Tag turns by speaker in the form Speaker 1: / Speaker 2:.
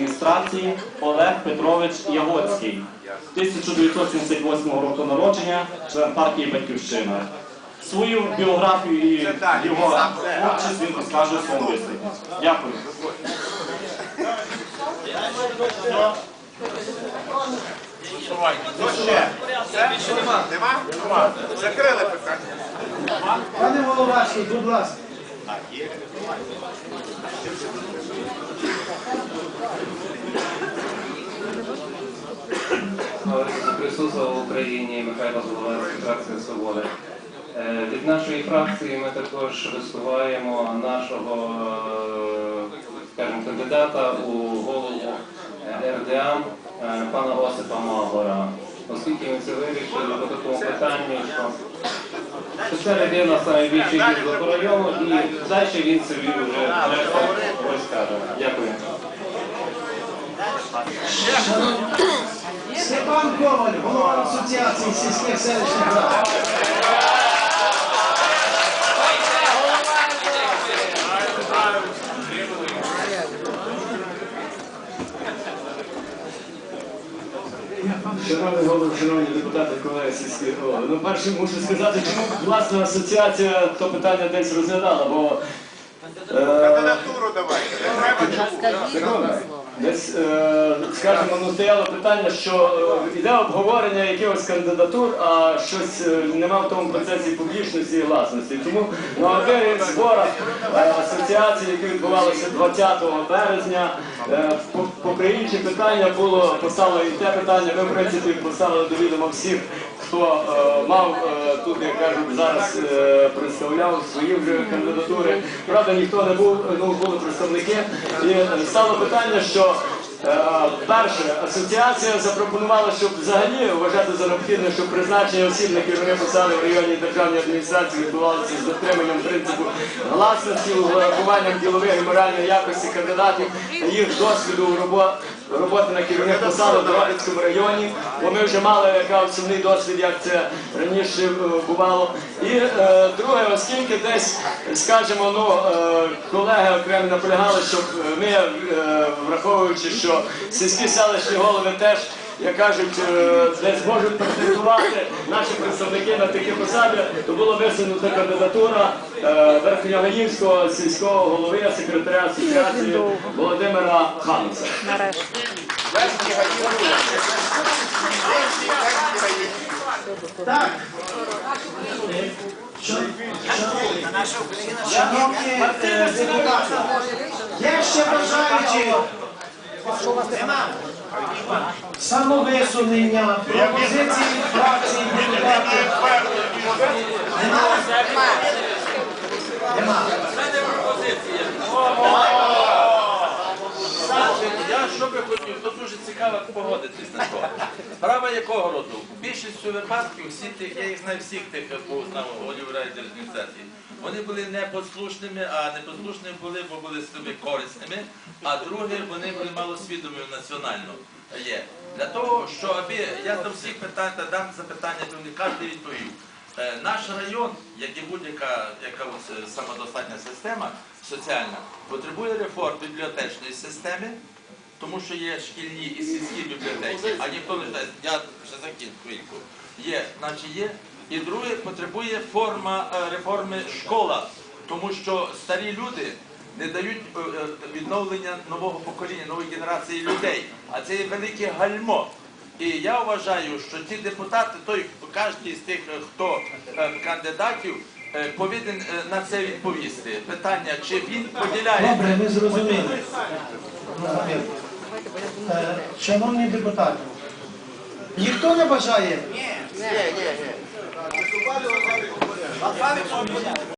Speaker 1: адміністрації Олег Петрович Ягоцький, 1978 року народження, член партії Батьківщина. Свою біографію і його творчість він розкаже у своєму виступі. Дякую.
Speaker 2: Ну ще. Все? Нема? Нема? Закрили питання.
Speaker 3: Пане Головашний, будь ласка.
Speaker 4: Товариство присутствував в Україні Михайло Головецький, фракція Свободи. Е, Від нашої фракції ми також висуваємо нашого е, скажімо, кандидата у голову РДА е, пана Осипа Магора. Оскільки ми це вирішили по такому питанню, що ця людина найбільший їздить по району і далі він собі вже розкаже. Дякую.
Speaker 3: Степан Коваль, голова Асоціації сільських селищних рад.
Speaker 5: Шановний голови, шановні депутати, колеги сільські голови. Ну, перше мушу сказати, чому власна асоціація то питання десь розглядала, бо е,
Speaker 2: Кандидатуру давайте.
Speaker 5: Секунду. Десь, е, скажімо, ну, стояло питання, що е, іде обговорення якихось кандидатур, а щось е, нема в тому процесі публічності і гласності. Тому на один зборах е, асоціації, які відбувалися 20 березня, по- попри інші питання було поставлено і те питання. Ми, в принципі, поставили до відома всіх, хто мав тут, як кажуть, зараз представляв свої вже кандидатури. Правда, ніхто не був, ну були представники. І стало питання, що е, перше, асоціація запропонувала, щоб взагалі вважати за необхідне, щоб призначення осіб на керівні посади в районній державній адміністрації відбувалося з дотриманням принципу гласності, урахуванням ділових і моральної якості кандидатів їх досвіду у робо- роботи на керівних посадах в Дрогобицькому районі. Бо ми вже мали сумний досвід, як це раніше е, бувало. І е, друге, оскільки десь, скажімо, ну, е, колеги окремо наполягали, щоб ми, е, враховуючи, що сільські селищні голови теж, як кажуть, е, десь можуть претендувати наші представники на такі посади, то було висунута кандидатура е, Верхньогаївського сільського голови, секретаря асоціації Володимира Хануса.
Speaker 3: Так. Шановні е, депутати, є ще бажаючі самовисунення, пропозиції від фракцій, депутатів. Нема? Нема.
Speaker 6: Би хотів, то дуже цікаво погодитись на то. Справа якого роду? Більшістю випадків всі тих, я їх знаю всіх тих, хто знав голів райдержадміністрації, вони були непослушними, а непослушними були, бо були собі корисними, а друге, вони були малосвідомі національно. Є. Для того, що аби я до всіх питань та дам запитання, то не кожен відповів. Е, Наш район, як і будь-яка яка е, самодостатня система соціальна, потребує реформ бібліотечної системи, тому що є шкільні і сільські бібліотеки, а ніхто не знає, я вже закінчу хвильку. Є, значить є. І друге, потребує форма е, реформи школа, тому що старі люди не дають е, е, відновлення нового покоління, нової генерації людей. А це є велике гальмо. І я вважаю, що ті депутати, той кожен з тих, хто кандидатів, повинен на це відповісти. Питання, чи він поділяє
Speaker 3: Добре, ми зрозуміли. Зрозуміли. Е, Шановні депутати, ніхто не бажає?
Speaker 2: Ні, ні, ні.